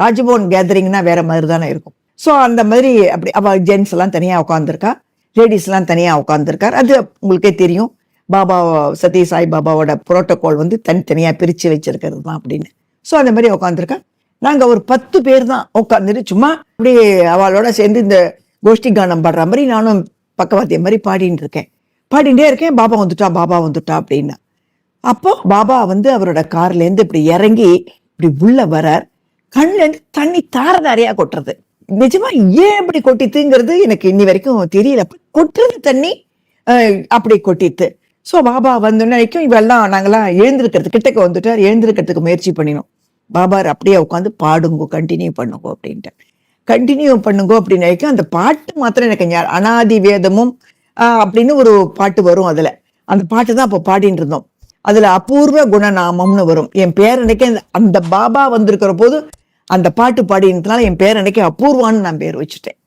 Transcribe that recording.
ராஜ்பவன் கேதரிங்னா வேற மாதிரி தானே இருக்கும். ஸோ அந்த மாதிரி அப்படி அவ ஜென்ஸ் எல்லாம் தனியாக உட்காந்துருக்கா லேடிஸ்லாம் தனியாக உட்காந்துருக்கார் அது உங்களுக்கே தெரியும். பாபா சத்ய சாய் பாபாவோட புரோட்டோகால் வந்து தனித்தனியாக பிரித்து வச்சிருக்கிறது தான் அப்படின்னு. ஸோ அந்த மாதிரி உட்காந்துருக்கா நாங்கள் ஒரு பத்து பேர் தான் உட்காந்துட்டு சும்மா அப்படியே அவளோட சேர்ந்து இந்த கோஷ்டி கானம் பாடுற மாதிரி நானும் பக்கவாத்திய மாதிரி பாடின்னு இருக்கேன். பாடிட்டே இருக்கேன். பாபா வந்துட்டா பாபா வந்துட்டா அப்படின்னா. அப்போ பாபா வந்து அவரோட கார்லேருந்து இப்படி இறங்கி இப்படி உள்ள வரார். கண்ணுல தண்ணி தண்ணி தாரதாரியா கொட்டுறது. நிஜமா ஏன் இப்படி கொட்டித்துங்கிறது எனக்கு இன்னி வரைக்கும் தெரியல. கொட்டுறது தண்ணி அப்படி கொட்டித்து. ஸோ பாபா வந்த வரைக்கும் இவெல்லாம் நாங்கெல்லாம் எழுந்திருக்கிறது கிட்டக்க வந்துட்டார் எழுந்திருக்கிறதுக்கு முயற்சி பண்ணினோம். பாபார் அப்படியே உட்காந்து பாடுங்கோ கண்டினியூ பண்ணுங்க அப்படின்ட்டு. கண்டினியூ பண்ணுங்க அப்படின்னு வரைக்கும் அந்த பாட்டு மாத்திரம் எனக்கு அனாதி வேதமும் அப்படின்னு ஒரு பாட்டு வரும் அதில். அந்த பாட்டு தான் அப்போ பாடிட்டு இருந்தோம். அதில் அபூர்வ குணநாமம்னு வரும். என் பேரனுக்கே அந்த- அந்த பாபா வந்திருக்கிற போது அந்த பாட்டு பாடினதுனால என் பேரனுக்கே அபூர்வான்னு நான் பேர் வச்சுட்டேன்.